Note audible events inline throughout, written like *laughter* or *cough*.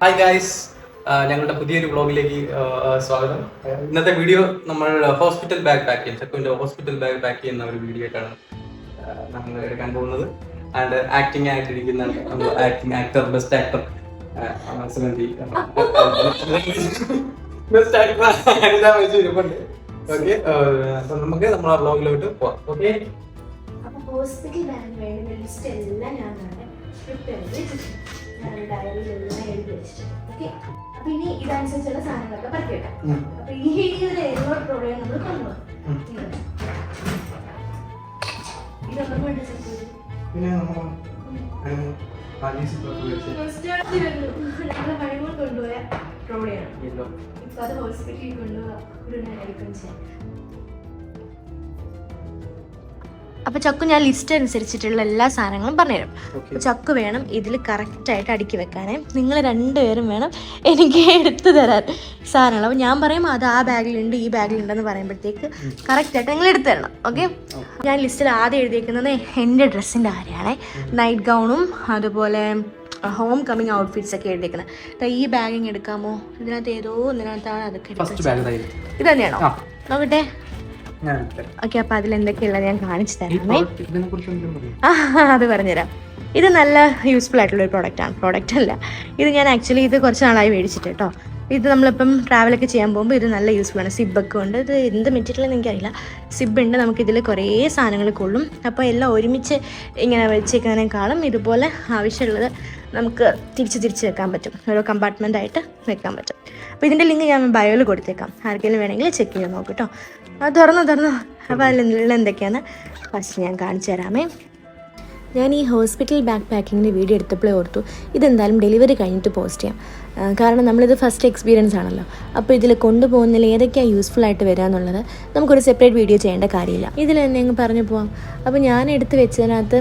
Hi guys ഞങ്ങളുടെ പുതിയൊരു ബ്ലോഗിലേക്ക് സ്വാഗതം. ഇന്നത്തെ വീഡിയോ നമ്മൾ ഹോസ്പിറ്റൽ ബാഗ് പാക്ക് ചെയ്യും. ചെക്കുവിന്റെ ഹോസ്പിറ്റൽ ബാഗ് പാക്ക് ചെയ്യുന്ന ഒരു വീഡിയോ ആയിട്ടാണ് നമ്മൾ എടുക്കാൻ പോകുന്നത്. ആൻഡ് ആക്ടിങ് ആയിട്ടിരിക്കുന്ന acting actor best actor Sugandhi best actor Anitha വെച്ച് ഇരിപ്പുണ്ട് ഓക്കെ അപ്പൊ നമുക്ക് നമ്മളെ വ്ളോഗിലോട്ട് പോവാം. ഓക്കെ ഹോസ്പിറ്റൽ ബാഗ് വേണ്ട ലിസ്റ്റ് എല്ലാം ഞാൻ ഞാൻ ഡയറിയിലെല്ലാം എഴുതി വെച്ചിട്ടുണ്ട്. ഓക്കെ അപ്പൊ ഇനി ഇതനുസരിച്ചുള്ള സാധനങ്ങളൊക്കെ വെക്കാം അപ്പൊ ഈ പ്രോബ്ലം നമ്മൾ. ഇതൊന്നും ഹണിമൂൺ കൊണ്ടുപോയ യെല്ലോ ഇപ്പൊ അത് ഹോസ്പിറ്റലിൽ കൊണ്ടുപോകാൻ ചെയ്യാം അപ്പോൾ ചക്കു ഞാൻ ലിസ്റ്റ് അനുസരിച്ചിട്ടുള്ള എല്ലാ സാധനങ്ങളും പറഞ്ഞുതരും. ചക്കു വേണം ഇതിൽ കറക്റ്റായിട്ട് അടുക്കി വെക്കാനേ. നിങ്ങൾ രണ്ടുപേരും വേണം എനിക്ക് എടുത്തു തരാൻ സാധനങ്ങൾ. അപ്പോൾ ഞാൻ പറയും അത് ആ ബാഗിലുണ്ട് ഈ ബാഗിലുണ്ടെന്ന് പറയുമ്പോഴത്തേക്ക് കറക്റ്റായിട്ട് നിങ്ങൾ എടുത്തു തരണം. ഓക്കെ ഞാൻ ലിസ്റ്റിൽ ആദ്യം എഴുതിയിരിക്കുന്നത് എന്റെ ഡ്രസ്സിന്റെ കാര്യമാണേ. നൈറ്റ് ഗൗണും അതുപോലെ ഹോം കമ്മിങ് ഔട്ട്ഫിറ്റ്സ് ഒക്കെ എഴുതിയിരിക്കുന്നത് ദാ ഈ ബാഗിങ് എടുക്കാമോ? ഇതിനകത്ത് ഏതോ ഇതിനകത്താണ് അതൊക്കെ ഇത് തന്നെയാണോ? നോക്കട്ടെ. ഞാൻ അപ്പൊ അതിൽ എന്തൊക്കെയുള്ള ഞാൻ കാണിച്ചു തരാമേ. അത് പറഞ്ഞുതരാം. ഇത് നല്ല യൂസ്ഫുൾ ആയിട്ടുള്ള ഒരു പ്രോഡക്റ്റ് ആണ്. പ്രോഡക്റ്റ് അല്ല. ഇത് ഞാൻ ആക്ച്വലി ഇത് കുറച്ച് നാളായി മേടിച്ചിട്ട് കേട്ടോ ഇത് നമ്മളിപ്പം ട്രാവലൊക്കെ ചെയ്യാൻ പോകുമ്പോൾ ഇത് നല്ല യൂസ്ഫുൾ ആണ്. സിബൊക്കെ ഉണ്ട്. ഇത് എന്ത് മെറ്റീരിയൽ എന്ന് എനിക്കറിയില്ല. സിബ് ഉണ്ട്. നമുക്കിതിൽ കുറേ സാധനങ്ങൾ കൊള്ളും. അപ്പോൾ എല്ലാം ഒരുമിച്ച് ഇങ്ങനെ വെച്ചേക്കാനേക്കാളും ഇതുപോലെ ആവശ്യമുള്ളത് നമുക്ക് തിരിച്ച് തിരിച്ച് വെക്കാൻ പറ്റും. ഓരോ കമ്പാർട്ട്മെന്റ് ആയിട്ട് വെക്കാൻ പറ്റും. അപ്പോൾ ഇതിന്റെ ലിങ്ക് ഞാൻ ബയോയിൽ കൊടുത്തേക്കാം. ആർക്കെങ്കിലും വേണമെങ്കിൽ ചെക്ക് ചെയ്ത് നോക്കൂ കേട്ടോ തുറന്നോ തുറന്നു. അപ്പോൾ അതിൽ എന്തൊക്കെയാണ്? ഫസ്റ്റ് ഞാൻ കാണിച്ചു തരാമേ. ഞാൻ ഈ ഹോസ്പിറ്റൽ ബാക്ക് പാക്കിങ്ങിന്റെ വീഡിയോ എടുത്തപ്പോഴേ ഓർത്തു ഇതെന്തായാലും ഡെലിവറി കഴിഞ്ഞിട്ട് പോസ്റ്റ് ചെയ്യാം. കാരണം നമ്മളിത് ഫസ്റ്റ് എക്സ്പീരിയൻസ് ആണല്ലോ. അപ്പോൾ ഇതിൽ കൊണ്ടുപോകുന്നതിൽ ഏതൊക്കെയാണ് യൂസ്ഫുൾ ആയിട്ട് വരിക എന്നുള്ളത് നമുക്കൊരു സെപ്പറേറ്റ് വീഡിയോ ചെയ്യേണ്ട കാര്യമില്ല. ഇതിൽ തന്നെ അങ്ങ് പറഞ്ഞു പോവാം. അപ്പോൾ ഞാൻ എടുത്ത് വെച്ചതിനകത്ത്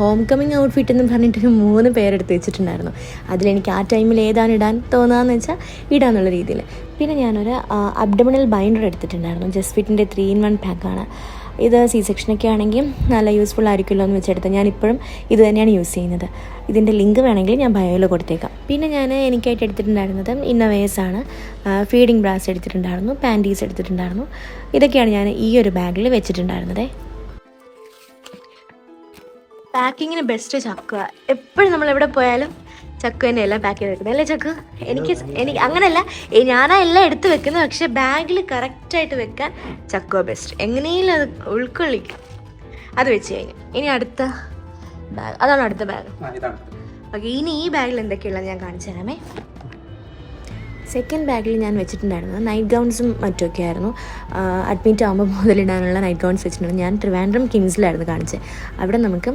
ഹോം കമ്മിങ് ഔട്ട്ഫിറ്റ് എന്ന് പറഞ്ഞിട്ടൊരു മൂന്ന് പേരെടുത്ത് വെച്ചിട്ടുണ്ടായിരുന്നു. അതിലെനിക്ക് ആ ടൈമിൽ ഏതാണ് ഇടാൻ തോന്നാന്ന് വെച്ചാൽ ഇടാന്നുള്ള രീതിയിൽ. പിന്നെ ഞാനൊരു അബ്ഡമിനൽ ബൈൻഡർ എടുത്തിട്ടുണ്ടായിരുന്നു. ജസ്റ്റ് ഫിറ്റിന്റെ ത്രീ ഇൻ വൺ പാക്കാണ് ഇത് സി സെക്ഷനൊക്കെ ആണെങ്കിൽ നല്ല യൂസ്ഫുൾ ആയിരിക്കുമല്ലോ എന്ന് വെച്ചെടുത്ത് ഞാൻ ഇപ്പോഴും ഇത് തന്നെയാണ് യൂസ് ചെയ്യുന്നത്. ഇതിന്റെ ലിങ്ക് വേണമെങ്കിൽ ഞാൻ ബയോയിൽ കൊടുത്തേക്കാം. പിന്നെ ഞാൻ എനിക്കായിട്ട് എടുത്തിട്ടുണ്ടായിരുന്നത് ഇന്നവേഴ്സ് ആണ്. ഫീഡിങ് ബ്രാസ് എടുത്തിട്ടുണ്ടായിരുന്നു പാന്റീസ് എടുത്തിട്ടുണ്ടായിരുന്നു. ഇതൊക്കെയാണ് ഞാൻ ഈ ഒരു ബാഗിൽ വെച്ചിട്ടുണ്ടായിരുന്നത്. പാക്കിങ്ങിന് ബെസ്റ്റ് ചക്ക എപ്പോഴും നമ്മൾ എവിടെ പോയാലും ചക്കു തന്നെ എല്ലാം പാക്ക് ചെയ്ത് വെക്കുന്നത്. അല്ലേ ചക്കു? എനിക്ക് എനിക്ക് അങ്ങനെയല്ല. ഞാനാ എല്ലാം എടുത്ത് വെക്കുന്നത് പക്ഷെ ബാഗിൽ കറക്റ്റായിട്ട് വെക്കാൻ ചക്കോ ബെസ്റ്റ് എങ്ങനെയും അത് ഉൾക്കൊള്ളിക്കും. അത് വെച്ച് കഴിഞ്ഞു. ഇനി അടുത്ത ബാഗ് അതാണ് അടുത്ത ബാഗ് ഓക്കെ ഇനി ഈ ബാഗിൽ എന്തൊക്കെയുള്ളത് ഞാൻ കാണിച്ചു തരാമേ. സെക്കൻഡ് ബാഗിൽ ഞാൻ വെച്ചിട്ടുണ്ടായിരുന്നത് നൈറ്റ് ഗൗൺസും മറ്റൊക്കെ ആയിരുന്നു. അഡ്മിറ്റ് ആകുമ്പോൾ മുതലിടാനുള്ള നൈറ്റ് ഗൗൺസ് വെച്ചിട്ടുണ്ടായിരുന്നു ഞാൻ ട്രിവാൻഡ്രം കിങ്സിലായിരുന്നു കാണിച്ചത്. അവിടെ നമുക്ക്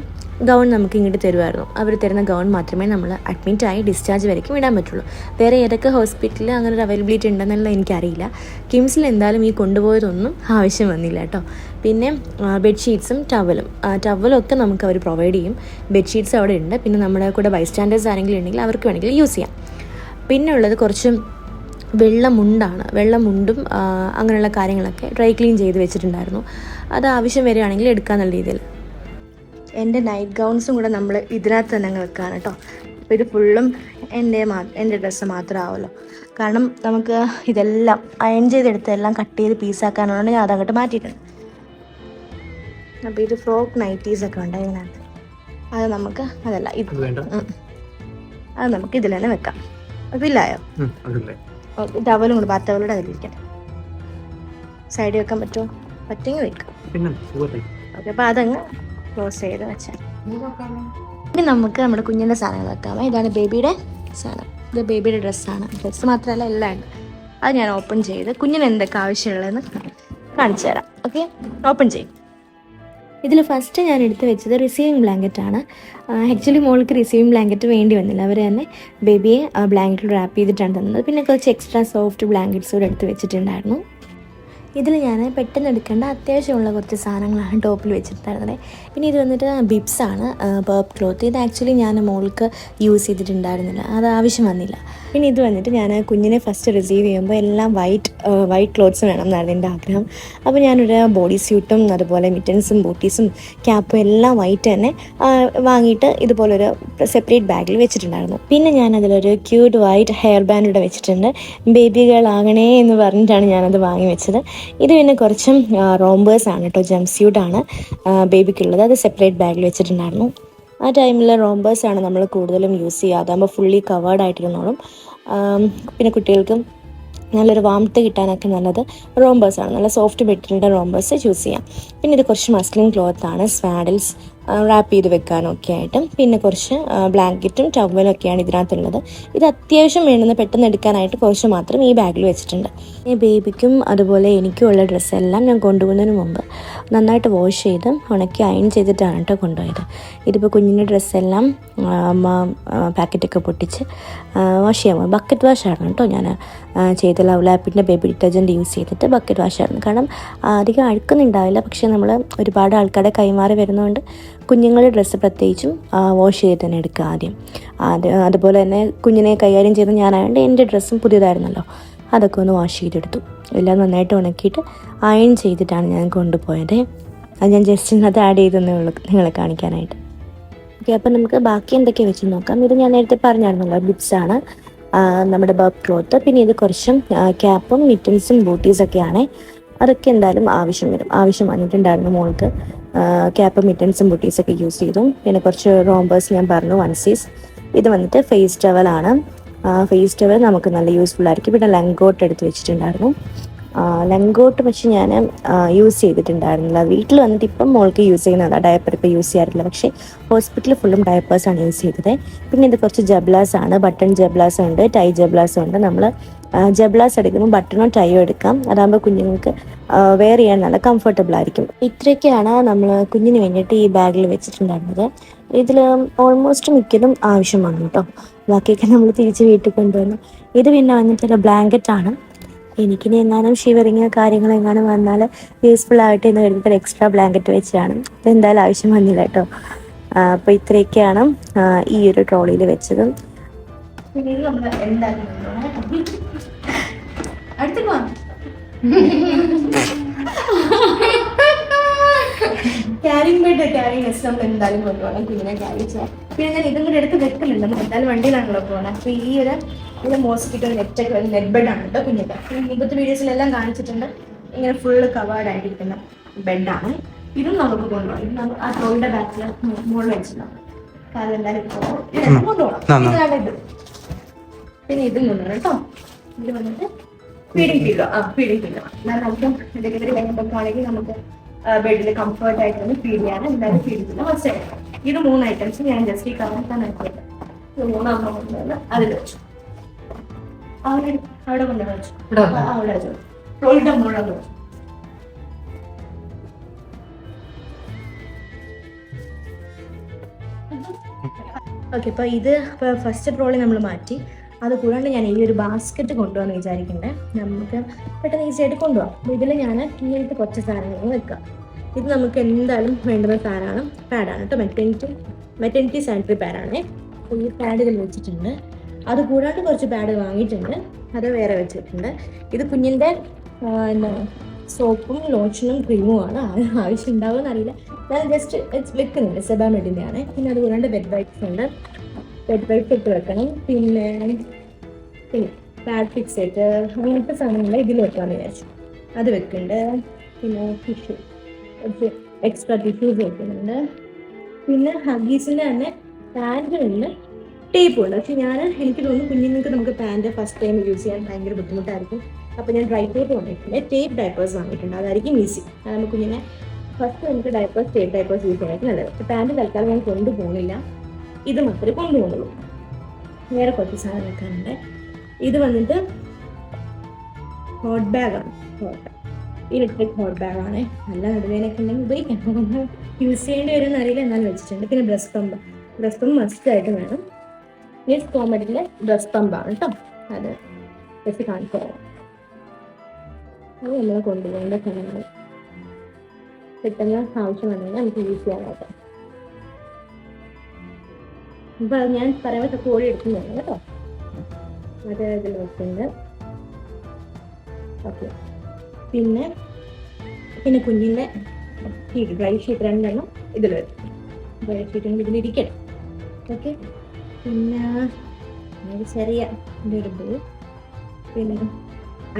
ഗൗൺ നമുക്ക് ഇങ്ങോട്ട് തരുമായിരുന്നു. അവർ തരുന്ന ഗൗൺ മാത്രമേ നമ്മൾ അഡ്മിറ്റ് ആയി ഡിസ്ചാർജ് വരയ്ക്കും ഇടാൻ പറ്റുള്ളൂ. വേറെ ഏതൊക്കെ ഹോസ്പിറ്റലിൽ അങ്ങനെ ഒരു അവൈലബിലിറ്റി ഉണ്ടെന്നുള്ള എനിക്കറിയില്ല. കിംസിൽ എന്തായാലും ഈ കൊണ്ടുപോയതൊന്നും ആവശ്യം വന്നില്ല കേട്ടോ. പിന്നെ ബെഡ്ഷീറ്റ്സും ടവലും ടവലും ഒക്കെ നമുക്ക് അവർ പ്രൊവൈഡ് ചെയ്യും. ബെഡ്ഷീറ്റ്സ് അവിടെ ഉണ്ട്. പിന്നെ നമ്മുടെ കൂടെ ബൈസ്റ്റാൻഡേഴ്സ് ആരെങ്കിലും ഉണ്ടെങ്കിൽ അവർക്ക് വേണമെങ്കിൽ യൂസ് ചെയ്യാം. പിന്നെ ഉള്ളത് കുറച്ച് വെള്ളമുണ്ടാണ്. വെള്ളമുണ്ടും അങ്ങനെയുള്ള കാര്യങ്ങളൊക്കെ ഡ്രൈ ക്ലീൻ ചെയ്ത് വെച്ചിട്ടുണ്ടായിരുന്നു. അത് ആവശ്യം വരികയാണെങ്കിൽ എടുക്കാമെന്നുള്ള രീതിയിൽ. എന്റെ നൈറ്റ് ഗൗൺസും കൂടെ നമ്മൾ ഇതിനകത്ത് തന്നെ അങ്ങ് വെക്കുകയാണ് കേട്ടോ അപ്പോൾ ഇത് ഫുള്ളും എന്റെ മാ എന്റെ ഡ്രസ്സ് മാത്രമാവുമല്ലോ കാരണം നമുക്ക് ഇതെല്ലാം അയൺ ചെയ്തെടുത്ത് എല്ലാം കട്ട് ചെയ്ത് പീസാക്കാനുള്ളത് ഞാൻ അതങ്ങോട്ട് മാറ്റിയിട്ടുണ്ട്. അപ്പോൾ ഇത് ഫ്രോക്ക് നൈറ്റീസൊക്കെ ഉണ്ട് ഇതിനകത്ത് അത് നമുക്ക് അതല്ല ഇത് അത്. നമുക്ക് ഇതിൽ തന്നെ വെക്കാം. അപ്പോൾ ഇല്ലായോ ടവലും കൂടെ ബാത്തവലൂടെ അതിലിരിക്കട്ടെ. സൈഡിൽ വെക്കാൻ പറ്റുമോ? പറ്റുമെങ്കിൽ വെക്കാം. ഓക്കെ അപ്പോൾ അതങ്ങ് ക്ലോസ് ചെയ്ത് വെച്ചാൽ ഇനി നമുക്ക് നമ്മുടെ കുഞ്ഞിന്റെ സാധനങ്ങൾ വെക്കാം. ഇതാണ് ബേബിയുടെ സാധനം. ഇത് ബേബിയുടെ ഡ്രസ്സാണ്. ഡ്രസ്സ് മാത്രമല്ല എല്ലാം ഉണ്ട്. അത് ഞാൻ ഓപ്പൺ ചെയ്ത് കുഞ്ഞിന് എന്തൊക്കെ ആവശ്യമുള്ളതെന്ന് കാണിച്ചു തരാം. ഓക്കെ? ഓപ്പൺ ചെയ്യും. ഇതിൽ ഫസ്റ്റ് ഞാൻ എടുത്ത് വെച്ചത് റിസീവിങ് ബ്ലാങ്കറ്റ് ആണ്. ആക്ച്വലി മോൾക്ക് റിസീവിങ് ബ്ലാങ്കറ്റ് വേണ്ടി വന്നില്ല. അവർ തന്നെ ബേബിയെ ബ്ലാങ്കറ്റിൽ റാപ്പ് ചെയ്തിട്ടാണ് തന്നത്. പിന്നെ കുറച്ച് എക്സ്ട്രാ സോഫ്റ്റ് ബ്ലാങ്കറ്റ്സ് കൂടെ എടുത്ത് വെച്ചിട്ടുണ്ടായിരുന്നു. ഇതിൽ ഞാൻ പെട്ടെന്ന് എടുക്കേണ്ട അത്യാവശ്യമുള്ള കുറച്ച് സാധനങ്ങളാണ് ടോപ്പിൽ വെച്ചിട്ടുണ്ടായിരുന്നത്. പിന്നെ ഇത് വന്നിട്ട് ബിബ്സ് ആണ് ബേബ് ക്ലോത്ത്. ഇത് ആക്ച്വലി ഞാൻ മോൾക്ക് യൂസ് ചെയ്തിട്ടുണ്ടായിരുന്നില്ല. അത് ആവശ്യം വന്നില്ല. പിന്നെ ഇത് വന്നിട്ട് ഞാൻ കുഞ്ഞിനെ ഫസ്റ്റ് റിസീവ് ചെയ്യുമ്പോൾ എല്ലാം വൈറ്റ് വൈറ്റ് ക്ലോത്ത്സ് വേണം എന്നായിരുന്നു എന്റെ ആഗ്രഹം. അപ്പോൾ ഞാനൊരു ബോഡി സ്യൂട്ടും അതുപോലെ മിറ്റൻസും ബൂട്ടീസും ക്യാപ്പും എല്ലാം വൈറ്റ് തന്നെ വാങ്ങിയിട്ട് ഇതുപോലൊരു സെപ്പറേറ്റ് ബാഗിൽ വെച്ചിട്ടുണ്ടായിരുന്നു. പിന്നെ ഞാൻ അതിലൊരു ക്യൂട്ട് വൈറ്റ് ഹെയർ ബാൻഡ് ഇവിടെ വെച്ചിട്ടുണ്ട്. ബേബികളാകണേ എന്ന് പറഞ്ഞിട്ടാണ് ഞാനത് വാങ്ങി വെച്ചത്. ഇത് പിന്നെ കുറച്ചും ആണ് കേട്ടോ ജംപ് സ്യൂട്ടാണ് ബേബിക്കുള്ളത്. അത് സെപ്പറേറ്റ് ബാഗിൽ വെച്ചിട്ടുണ്ടായിരുന്നു. ആ ടൈമിൽ റോംബേഴ്സ് ആണ് നമ്മൾ കൂടുതലും യൂസ് ചെയ്യുക. അതാകുമ്പോൾ ഫുള്ളി കവേർഡ് ആയിട്ടിരുന്നോളും. പിന്നെ കുട്ടികൾക്കും നല്ലൊരു വാമത്ത് കിട്ടാനൊക്കെ നല്ലത് റോംബേഴ്സ് ആണ്. നല്ല സോഫ്റ്റ് മെറ്റീരിയലിന്റെ റോംബേഴ്സ് ചൂസ് ചെയ്യാം. പിന്നെ ഇത് കുറച്ച് മസ്ലിൻ ക്ലോത്താണ് സ്വാഡിൽസ് റാപ്പ് ചെയ്ത് വെക്കാനൊക്കെ ആയിട്ട് പിന്നെ കുറച്ച് ബ്ലാങ്കറ്റും ടവലും ഒക്കെയാണ് ഇതിനകത്തുള്ളത്. ഇത് അത്യാവശ്യം വേണ്ടുന്ന പെട്ടെന്ന് എടുക്കാനായിട്ട് കുറച്ച് മാത്രം ഈ ബാഗിൽ വെച്ചിട്ടുണ്ട്. ഈ ബേബിക്കും അതുപോലെ എനിക്കും ഉള്ള ഡ്രസ്സെല്ലാം ഞാൻ കൊണ്ടുപോകുന്നതിന് മുമ്പ് നന്നായിട്ട് വാഷ് ചെയ്ത് ഉണക്കി അയൺ ചെയ്തിട്ടാണ് കേട്ടോ കൊണ്ടുപോയത്. ഇതിപ്പോൾ കുഞ്ഞിന്റെ ഡ്രസ്സെല്ലാം പാക്കറ്റൊക്കെ പൊട്ടിച്ച് വാഷ് ചെയ്യാൻ പോകും ബക്കറ്റ് വാഷായിരുന്നു കേട്ടോ ഞാൻ ചെയ്ത ലവ് ലാപ്പിന്റെ ബേബി ഡിറ്റർജന്റ് യൂസ് ചെയ്തിട്ട് ബക്കറ്റ് വാഷായിരുന്നു കാരണം അധികം അഴുക്കുന്നുണ്ടാവില്ല. പക്ഷേ നമ്മൾ ഒരുപാട് ആൾക്കാരെ കൈമാറി വരുന്നതുകൊണ്ട് കുഞ്ഞുങ്ങളുടെ ഡ്രസ്സ് പ്രത്യേകിച്ചും വാഷ് ചെയ്ത് തന്നെ എടുക്കുക ആദ്യം. അത് അതുപോലെ തന്നെ കുഞ്ഞിനെ കൈകാര്യം ചെയ്ത് ഞാനായതുകൊണ്ട് എന്റെ ഡ്രസ്സും പുതിയതായിരുന്നല്ലോ. അതൊക്കെ ഒന്ന് വാഷ് ചെയ്തെടുത്തു. എല്ലാം നന്നായിട്ട് ഉണക്കിയിട്ട് അയൺ ചെയ്തിട്ടാണ് ഞാൻ കൊണ്ടുപോയത്. അത് ഞാൻ ജസ്റ്റ് ഇന്നത് ആഡ് ചെയ്തെന്നേ ഉള്ളൂ നിങ്ങളെ കാണിക്കാനായിട്ട്. ഓക്കെ അപ്പം നമുക്ക് ബാക്കി എന്തൊക്കെ വെച്ച് നോക്കാം. ഇത് ഞാൻ നേരത്തെ പറഞ്ഞായിരുന്നല്ലോ ബിപ്സാണ് നമ്മുടെ ബർബ് ക്ലോത്ത് പിന്നെ ഇത് കുറച്ചും ക്യാപ്പും മിറ്റൻസും ബൂട്ടീസൊക്കെയാണ് അതൊക്കെ എന്തായാലും ആവശ്യം വരും. ആവശ്യം വന്നിട്ടുണ്ടായിരുന്നു മോൾക്ക്. ക്യാപ്പും മിറ്റൻസും ബുട്ടീസൊക്കെ യൂസ് ചെയ്തു. പിന്നെ കുറച്ച് റോംബേഴ്സ് ഞാൻ പറഞ്ഞു വൺ സീസ് ഇത് വന്നിട്ട് ഫേസ് ടവലാണ് ഫേസ് ടവൽ നമുക്ക് നല്ല യൂസ്ഫുൾ ആയിരിക്കും. പിന്നെ ലങ്കോട്ട് എടുത്ത് വെച്ചിട്ടുണ്ടായിരുന്നു. ലങ്കോട്ട് പക്ഷെ ഞാൻ യൂസ് ചെയ്തിട്ടുണ്ടായിരുന്നില്ല. വീട്ടിൽ വന്നിട്ട് ഇപ്പം മോൾക്ക് യൂസ് ചെയ്യുന്നതാണ് ഡയപ്പർ ഇപ്പോൾ യൂസ് ചെയ്യാറില്ല. പക്ഷേ ഹോസ്പിറ്റലിൽ ഫുള്ളും ഡയപ്പേഴ്സാണ് യൂസ് ചെയ്തത്. പിന്നെ ഇത് കുറച്ച് ജബ്ലാസ് ആണ്. ബട്ടൺ ജബ്ലാസ് ഉണ്ട് ടൈ ജബ്ലാസ് ഉണ്ട്. നമ്മൾ ജബ്ലാസ് എടുക്കുമ്പോൾ ബട്ടണോ ടൈയോ എടുക്കാം. അതാകുമ്പോൾ കുഞ്ഞുങ്ങൾക്ക് വെയർ ചെയ്യാൻ നല്ല കംഫർട്ടബിൾ ആയിരിക്കും. ഇത്രയൊക്കെയാണ് നമ്മൾ കുഞ്ഞിന് വേണ്ടിയിട്ട് ഈ ബാഗിൽ വെച്ചിട്ടുണ്ടായിരുന്നത്. ഇതിൽ ഓൾമോസ്റ്റ് മിക്കതും ആവശ്യമാണ് കേട്ടോ. ബാക്കിയൊക്കെ നമ്മൾ തിരിച്ച് വീട്ടിൽ കൊണ്ടുവന്നു. ഇത് പിന്നെ വന്നിട്ടുള്ള ബ്ലാങ്കറ്റ് ആണ്. എനിക്കിനി എങ്ങാനും ഷിവറിങ് കാര്യങ്ങൾ എങ്ങാനും വന്നാൽ യൂസ്ഫുൾ ആയിട്ട് എന്ന് കരുതിയിട്ട് എക്സ്ട്രാ ബ്ലാങ്കറ്റ് വെച്ചാണ്. ഇത് എന്തായാലും ആവശ്യം വന്നില്ല കേട്ടോ. അപ്പോൾ ഇത്രയൊക്കെയാണ് ഈ ഒരു ട്രോളിയിൽ വെച്ചത്. അടുത്തേക്ക് വാ. ക്യാരിങ് ബെഡ് ക്യാരിങ് നെസ് നമ്മൾ എന്തായാലും കൊണ്ടുപോകണം. കുഞ്ഞിനെ ക്യാരി ചെയ്യാം. പിന്നെ ഞാൻ ഇതും കൂടെ എടുത്ത് വെക്കലുണ്ട്. നമുക്ക് എന്തായാലും വണ്ടിയിലാണല്ലോ പോകണം അപ്പോൾ ഈ ഒരു ഇത് മോസ്കിറ്റോ നെറ്റൊക്കെ നെറ്റ് ബെഡാണ് കേട്ടോ കുഞ്ഞിന്റെ മുമ്പത്തെ വീഡിയോസിലെല്ലാം കാണിച്ചിട്ടുണ്ട്. ഇങ്ങനെ ഫുള്ള് കവേർഡ് ആയിട്ടിരിക്കുന്ന ബെഡാണ് ഇതും നമുക്ക് കൊണ്ടുപോകാം ഇത് നമ്മൾ ആ ട്രോളിന്റെ ബാക്കിൽ മുകളിൽ വെച്ചിട്ടുണ്ടാവും കാരണം എന്തായാലും കൊണ്ടുപോകണം. ഇതാണ് ഇത്. പിന്നെ ഇതും കൊണ്ടുപോകണം കേട്ടോ. ഇത് വന്നിട്ട് ഫീഡിങ് കിലോ ആ ഫീഡിങ് കിലോ എന്നാൽ നമുക്ക് ഡെലിവറി കഴിഞ്ഞപ്പോൾ ആണെങ്കിൽ നമുക്ക് ബെഡിൽ കംഫർട്ട് ആയിട്ട് ഒന്ന് ഫീഡ് ചെയ്യാൻ എന്തായാലും ഫീൽ ചെയ്യുന്ന ഫസ്റ്റ് ഇത് മൂന്ന് ഐറ്റംസ് ഞാൻ ജസ്റ്റ് ഈ ഇത് മൂന്നെണ്ണം കൊണ്ടുവന്ന് അതിൽ വെച്ചു. അവിടെ അവിടെ കൊണ്ടുവന്ന് വെച്ചു. ഇവിടെ ആ, അവിടെ വെച്ചു. റോളിന്റെ മുകളിൽ വെച്ചു. ഓക്കെ അപ്പോൾ ഇത് ഇപ്പോൾ ഫസ്റ്റ് ട്രോളി നമ്മൾ മാറ്റി. അത് കൂടാണ്ട് ഞാൻ ഈ ഒരു ബാസ്ക്കറ്റ് കൊണ്ടുപോകാന്ന് വിചാരിക്കണ്ടേ. നമുക്ക് പെട്ടെന്ന് ഈസി ആയിട്ട് കൊണ്ടുപോകാം ഇതിൽ ഞാൻ ഇങ്ങനത്തെ കുറച്ച് സാധനങ്ങൾ വെക്കാം. ഇത് നമുക്ക് എന്തായാലും വേണ്ടുന്ന സാധനമാണ് പാഡാണ് കേട്ടോ. മെറ്റനിറ്റി മെറ്റനിറ്റി സാനിറ്ററി പാഡാണ് ഈ പാഡ് ഇതിൽ വെച്ചിട്ടുണ്ട്. അത് കൂടാണ്ട് കുറച്ച് പാഡ് വാങ്ങിയിട്ടുണ്ട്. അത് വേറെ വെച്ചിട്ടുണ്ട്. ഇത് കുഞ്ഞിന്റെ എന്താ സോപ്പും ലോഷനും ക്രീമുമാണ് ആവശ്യം ഉണ്ടാവുമെന്ന് അറിയില്ല ഞാൻ ജസ്റ്റ് വെക്കുന്നുണ്ട്. സെബാമെഡിന്റെ ആണ്. പിന്നെ അതുകൂടാണ്ട് ബെഡ് വൈറ്റ്സ് ഉണ്ട്. ബെഡ് വൈപ്പ് ഇട്ട് വെക്കണം. പിന്നെ പിന്നെ പാഡ് ഫിക്സേറ്റ് അങ്ങനത്തെ സാധനങ്ങൾ ഇതിൽ വെക്കാമെന്ന് വിചാരിച്ചു. അത് വെക്കുന്നുണ്ട് പിന്നെ ടിഷ്യൂ എക്സ്ട്രാ ടിഷ്യൂസ് വെക്കുന്നുണ്ട്. പിന്നെ ഹഗീസിന്റെ തന്നെ പാന്റുകളിൽ ടേപ്പ് ഉണ്ട്. പക്ഷെ ഞാൻ എനിക്ക് തോന്നുന്നു കുഞ്ഞുങ്ങൾക്ക് നമുക്ക് പാന്റ് ഫസ്റ്റ് ടൈം യൂസ് ചെയ്യാൻ ഭയങ്കര ബുദ്ധിമുട്ടായിരിക്കും. അപ്പോൾ ഞാൻ ഡ്രൈ ടേപ്പ് കൊണ്ടിട്ടുണ്ട് ടേപ്പ് ഡയപ്പേഴ്സ് വാങ്ങിയിട്ടുണ്ട്. അതായിരിക്കും ഈസി നമുക്ക് കുഞ്ഞിനെ ഫസ്റ്റ് നമുക്ക് ഡയപ്പേഴ്സ് ടേപ്പ് ഡയപ്പേഴ്സ് യൂസ് ചെയ്യാനായിട്ട് നല്ലത്. പക്ഷേ പാന്റ് തൽക്കാലം ഞാൻ കൊണ്ടുപോകുന്നില്ല. ഇത് മാത്രമേ കൊണ്ടുപോകുന്നുള്ളൂ. വേറെ കുറച്ച് സാധനം വെക്കാനുണ്ട്. ഇത് വന്നിട്ട് ഹോട്ട് ബാഗാണ് ഹോട്ട് ഇലക്ട്രിക് ഹോട്ട് ബാഗാണ് നല്ല നടുവേനൊക്കെ ഉണ്ടെങ്കിൽ ഉപയോഗിക്കാം. *laughs* യൂസ് ചെയ്യേണ്ടി വരും അറിയില്ല. എന്നാലും വെച്ചിട്ടുണ്ട്. പിന്നെ breast pump breast pump must ആയിട്ട് വേണം. മീൻസ് കോമഡിയിലെ ബ്രസ് പമ്പാണ് കേട്ടോ അത് ബസ് കാണിച്ചു അത് നമ്മൾ കൊണ്ടുപോകേണ്ട സാധനങ്ങൾ. പെട്ടെന്ന് ആവശ്യം വന്നാൽ നമുക്ക് യൂസ് അത് ഞാൻ പറയുമ്പോൾ കോഴി എടുക്കുന്നുണ്ട് കേട്ടോ. ഇതിൽ വെക്കുന്നുണ്ട് ഓക്കെ. പിന്നെ പിന്നെ കുഞ്ഞിന്റെ ഷീറ്റ് ഡ്രൈ ഷീറ്റ് രണ്ടെണ്ണം ഇതിൽ വരും ഡ്രൈ ഷീറ്റ് ഇതിൽ ഇരിക്കണം ഓക്കെ. പിന്നെ ഒരു ചെറിയ ഒരു പിന്നെ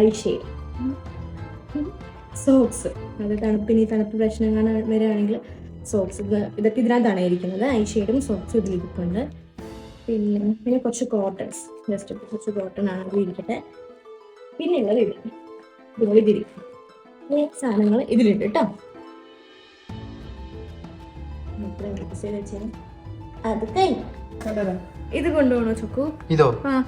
ഐ സോക്സ് അത് തണുപ്പിന് തണുപ്പ് പ്രശ്നങ്ങൾ വരികയാണെങ്കിൽ സോക്സ് ഇത് ഇതൊക്കെ ഇതിനകത്താണ് ഇരിക്കുന്നത്. ഐ സോക്സും ഇതിലിരിപ്പുണ്ട്. പിന്നെ പിന്നെ കുറച്ച് കോട്ടൺസ് ജസ്റ്റ് കുറച്ച് കോട്ടൺ ആണ് ഇതിൽ ഇരിക്കട്ടെ. പിന്നെ ഉള്ളത് ഇത് ഇതുപോലെ ഇതിരിക്കും. സാധനങ്ങൾ ഇതിലുണ്ട് കേട്ടോ. അത് കഴിഞ്ഞു. ഇത് കൊണ്ടുപോകണോ ചുക്കു? ഇതോ? ആ.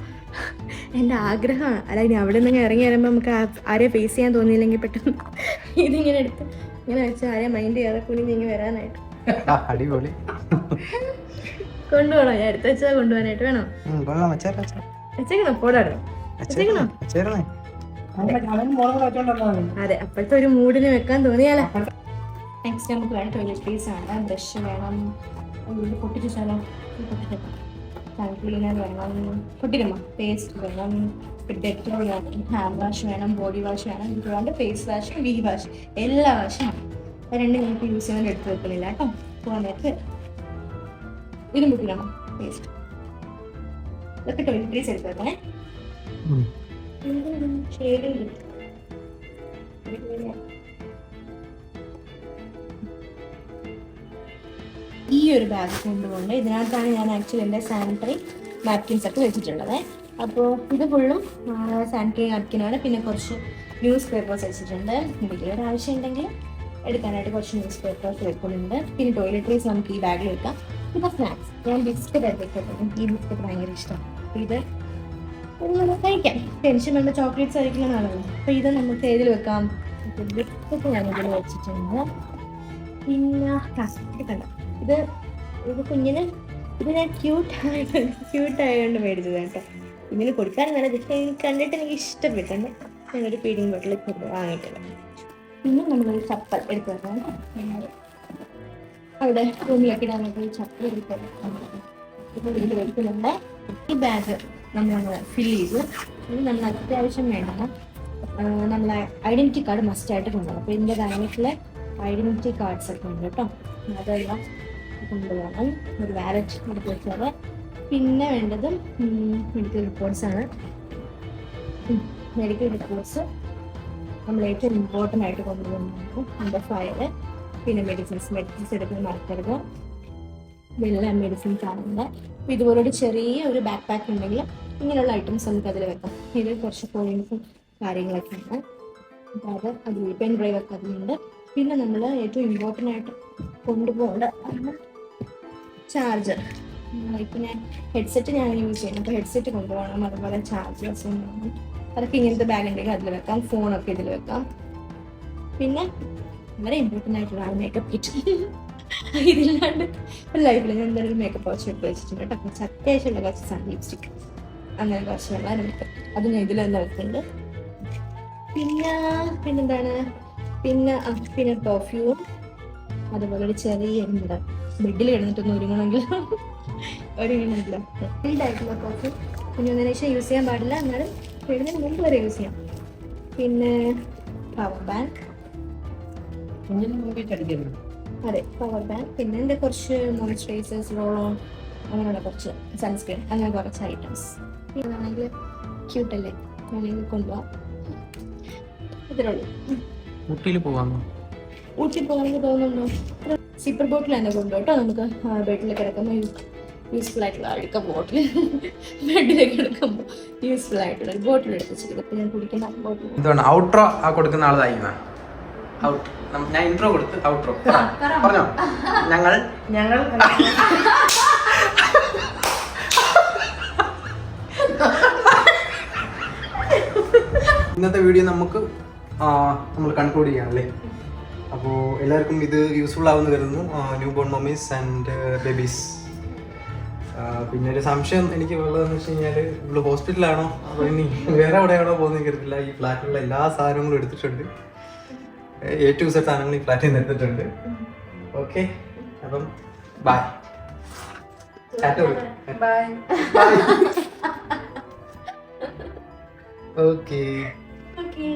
എന്റെ ആഗ്രഹമാണ്. അല്ല ഇനി അവിടെ നിന്ന് ഇറങ്ങി വരുമ്പോൾ നമുക്ക് ആരെയും ഫേസ് ചെയ്യാൻ തോന്നിയില്ലെങ്കിൽ പെട്ടെന്ന് ഇതിങ്ങനെ എടുത്ത് ഇങ്ങനെ വെച്ച് ആരെയും മൈൻഡ് ചെയ്യാതെ കുനിഞ്ഞിങ്ങി വരാനായിട്ട്. അടിപൊളി. കൊണ്ടുപോകണോ? ഞാൻ അടുത്ത വെച്ചാൽ കൊണ്ടുപോകാനായിട്ട് വേണോ? വെച്ചേക്കണോ? പോടാടോ. വെച്ചേക്കണോ? അതെ അപ്പോഴത്തെ ഒരു മൂഡിന് വെക്കാൻ തോന്നിയാലോ? നെക്സ്റ്റ് നമുക്ക് വേണം ടോയ്ലറ്ററീസ് ആണ്. ബ്രഷ് വേണം. പൊട്ടിച്ചാലോ ക്ലീനർ വേണം. പൊട്ടിരുമോ പേസ്റ്റ് വേണം. ഡെറ്റോൾ വേണം ഹാൻഡ് വാഷ് വേണം ബോഡി വാഷ് വേണം. ഇതുകൊണ്ട് ഫേസ് വാഷ് വി വാഷ് എല്ലാ വാഷും രണ്ടും ഞങ്ങൾക്ക് യൂസ് ചെയ്യാൻ എടുത്ത് വെക്കുന്നില്ല കേട്ടോ. പോകാൻ നേരത്ത്. ഇതും പൊട്ടിക്കണം പേസ്റ്റ് ഇതൊക്കെ വെക്കണേ. ഷെയ്ഡ് ഈ ഒരു ബാഗ് കൊണ്ടുകൊണ്ട് ഇതിനകത്താണ് ഞാൻ ആക്ച്വലി എന്റെ സാനിറ്ററി നാപ്കിൻസ് ഒക്കെ വെച്ചിട്ടുള്ളത്. അപ്പോൾ ഇത് ഫുള്ളും സാനിറ്ററി നാപ്കിനാണ് പിന്നെ കുറച്ച് ന്യൂസ് പേപ്പേഴ്സ് വെച്ചിട്ടുണ്ട് എന്തെങ്കിലും ഒരു ആവശ്യം ഉണ്ടെങ്കിൽ എടുക്കാനായിട്ട് കുറച്ച് ന്യൂസ് പേപ്പേഴ്സ് വെക്കുന്നുണ്ട്. പിന്നെ ടോയ്ലറ്ററീസ് നമുക്ക് ഈ ബാഗിൽ വെക്കാം. പിന്നെ സ്നാക്സ് ഞാൻ ബിസ്ക്കറ്റ് എടുത്തിട്ടുണ്ട് ഈ ബിസ്ക്കറ്റ് ഭയങ്കര ഇഷ്ടമാണ് ഇത് കഴിക്കാം. ടെൻഷൻ വേണ്ട. ചോക്ലേറ്റ്സ് കഴിക്കണമെന്നാണല്ലോ അപ്പോൾ ഇത് നമുക്ക് ഏതിൽ വെക്കാം? ബിസ്ക്കറ്റ് ഞാൻ ഇതിൽ വെച്ചിട്ടുണ്ട്. പിന്നെ ഇത് കണ്ട. ഇത് ഇത് കുഞ്ഞിന് ഇത് ഞാൻ ക്യൂട്ട് ആയിട്ട് ക്യൂട്ട് ആയതുകൊണ്ട് മേടിച്ചത് കേട്ടോ. ഇങ്ങനെ കൊടുക്കാൻ നല്ല എനിക്ക് കണ്ടിട്ട് എനിക്ക് ഇഷ്ടപ്പെട്ടുണ്ട് ഞാനൊരു പീഡിങ് ബോട്ടിൽ വാങ്ങിയിട്ടുണ്ട്. പിന്നെ നമ്മളൊരു ചപ്പൽ എടുത്തു വെക്കാം. അവിടെ റൂമിലൊക്കെ ഇടാനായിട്ട് ഒരു വെക്കുന്നുണ്ട് ഈ ബാഗ് നമ്മൾ ഫില്ല് ചെയ്തു. നമ്മൾ അത്യാവശ്യം വേണ്ട നമ്മളെ ഐഡന്റിറ്റി കാർഡ് മസ്റ്റ് ആയിട്ട് കൊണ്ടുപോകണം. അപ്പോൾ ഇതിന്റെ ബാങ്കിലെ ഐഡന്റിറ്റി കാർഡ്സ് ഒക്കെ ഉണ്ട് കേട്ടോ. അതെല്ലാം കൊണ്ടുപോകണം. ഒരു വാലറ്റ് എടുത്ത് വെച്ചാൽ പിന്നെ വേണ്ടത് മെഡിക്കൽ റിപ്പോർട്ട്സ് ആണ്. മെഡിക്കൽ റിപ്പോർട്ട്സ് നമ്മൾ ഏറ്റവും ഇമ്പോർട്ടന്റ് ആയിട്ട് കൊണ്ടുപോകുന്നത്. നമ്മുടെ ഫയൽ പിന്നെ മെഡിസിൻസ് മെഡിസിൻസ് എടുക്കാൻ മറക്കരുത് ഇതെല്ലാം മെഡിസിൻസ് ആണെങ്കിൽ അപ്പോൾ ഇതുപോലെ ഒരു ചെറിയ ഒരു ബാക്ക് പാക്ക് ഉണ്ടെങ്കിൽ ഇങ്ങനെയുള്ള ഐറ്റംസ് നമുക്ക് അതിൽ വെക്കാം. ഇതിൽ കുറച്ച് കോയിൻസും ഉണ്ട്. അപ്പോൾ അത് അതിൽ പെൻ ഡ്രൈവ് ഒക്കെ അതിലുണ്ട്. പിന്നെ നമ്മൾ ഏറ്റവും ഇമ്പോർട്ടന്റ് ആയിട്ട് കൊണ്ടുപോകേണ്ട ചാർജർ ഇപ്പം ഞാൻ ഹെഡ്സെറ്റ് ഞാൻ യൂസ് ചെയ്യുന്നു. അപ്പോൾ ഹെഡ്സെറ്റ് കൊണ്ടുപോകണം. അതുപോലെ ചാർജേഴ്സ് അതൊക്കെ ഇങ്ങനത്തെ ബാഗ് ഉണ്ടെങ്കിൽ അതിൽ വെക്കാം. ഫോണൊക്കെ ഇതിൽ വെക്കാം. പിന്നെ വളരെ ഇമ്പോർട്ടന്റ് ആയിട്ടുള്ള മേക്കപ്പ് കിറ്റ് ഇതില്ലാണ്ട് ലൈഫിൽ ഞാൻ എന്തായാലും മേക്കപ്പ് വാച്ച് എടുത്ത് വെച്ചിട്ടുണ്ട് കേട്ടോ. കുറച്ച് അത്യാവശ്യമുള്ള കുറച്ച് സൺ ലിപ്സ്റ്റിക് അങ്ങനെ കുറച്ച് വെള്ളം അത് ഞാൻ ഇതിൽ നോക്കുന്നുണ്ട് പിന്നെ പിന്നെന്താണ്? പിന്നെ പിന്നെ പെർഫ്യൂം അതുപോലെ ഒരു ചെറിയ എന്താ ബെഡിൽ കിടന്നിട്ടൊന്നും ഒരുങ്ങണമെങ്കിൽ ഒരുങ്ങണമെങ്കിലോ? ഫീൽഡായിട്ടുള്ള പെർഫ്യൂം ശേഷം യൂസ് ചെയ്യാൻ പാടില്ല. എന്നാലും വീടിന് മുമ്പ് വരെ യൂസ് ചെയ്യാം. പിന്നെ പവർ ബാങ്ക് അതെ പവർ ബാങ്ക് പിന്നെ എന്റെ കുറച്ച് മോയിസ്ചറൈസേഴ്സ് റോളോ അങ്ങനെയുള്ള കുറച്ച് സൺസ്ക്രീൻ അങ്ങനെ കുറച്ച് ഐറ്റംസ് ഇതാണെങ്കിൽ ക്യൂട്ടല്ലേ വേണമെങ്കിൽ കൊണ്ടുപോകാം ഇതിലുള്ളൂ ഊട്ടിയിൽ പോവാന്നോ ഊട്ടി പോകാമെന്ന് തോന്നുന്നുണ്ടോ? സിപ്പർ ബോട്ടിൽ തന്നെ കൊണ്ടുപോട്ടോ നമുക്ക്. ബെഡിൽ കിടക്കുമ്പോൾ യൂസ്ഫുൾ ആയിട്ടുള്ള അടുക്ക ബോട്ടിൽ ബെഡിൽ കിടക്കുമ്പോൾ യൂസ്ഫുൾ ആയിട്ടുള്ള ഒരു ബോട്ടിൽ എടുത്ത് വെച്ചിട്ട് ഇപ്പം ഞാൻ കുടിക്കുന്ന ബോട്ടിൽ എന്താണ് ഔട്ട്രോ ആ കൊടുക്കുന്ന ആളായി ഔട്ട് ഞാൻ ഇൻട്രോ കൊടുത്ത് ഔട്ട്രോ പറഞ്ഞോ. ഞങ്ങൾ ഞങ്ങൾ *laughs* ഇന്നത്തെ വീഡിയോ നമുക്ക് നമ്മൾ കൺക്ലൂഡ് ചെയ്യാം അല്ലേ അപ്പോൾ എല്ലാവർക്കും ഇത് യൂസ്ഫുൾ ആവുമെന്ന് കരുതുന്നു. New born mummies and babies പിന്നെ ഒരു സംശയം എനിക്ക് ഉള്ളതെന്ന് വെച്ച് കഴിഞ്ഞാൽ ഇവിടെ ഹോസ്പിറ്റലാണോ അതോ ഇനി വേറെ എവിടെയാണോ പോകുന്നത് കരുതില്ല ഈ ഫ്ലാറ്റിലുള്ള എല്ലാ സാധനങ്ങളും എടുത്തിട്ടുണ്ട്. എ ടു സെറ്റ് സാധനങ്ങൾ ഈ ഫ്ലാറ്റിൽ നിന്ന് എടുത്തിട്ടുണ്ട്. ഓക്കെ? അപ്പം ബൈ ബൈ ഓക്കെ ഓക്കെ